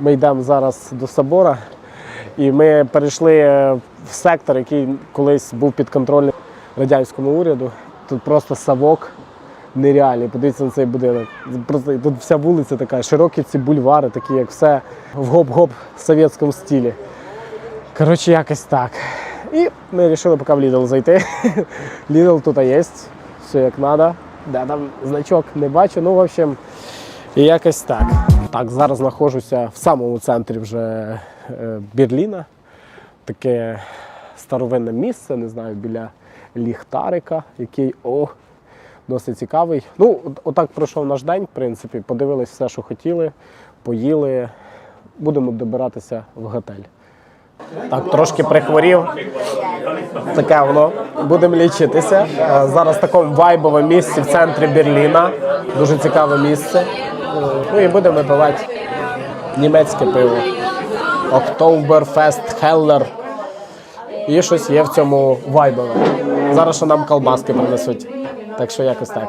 Ми йдемо зараз до собора, і ми перейшли е, в сектор, який колись був підконтрольним радянському уряду. Тут просто савок нереальний. Подивіться на цей будинок. Просто тут вся вулиця така, широкі ці бульвари, такі як все в гоп-гоп совєтському стилі. Коротше, якось так. І ми вирішили поки в Lidl зайти. Lidl тут є, все як треба. Де там значок не бачу. Ну, в общем, якось так. Так, зараз знаходжуся в самому центрі вже е, Берліна. Таке старовинне місце, не знаю, біля ліхтарика, який о, досить цікавий. Ну, отак пройшов наш день, в принципі, подивились все, що хотіли, поїли. Будемо добиратися в готель. Так, трошки прихворів. Таке воно. Будемо лічитися. Е, Зараз в такому вайбовому місці в центрі Берліна. Дуже цікаве місце. Е, Ну і будемо випивати німецьке пиво. Октоберфест Хеллер. І щось є в цьому вайбове. Зараз ще нам колбаски принесуть. Так що якось так.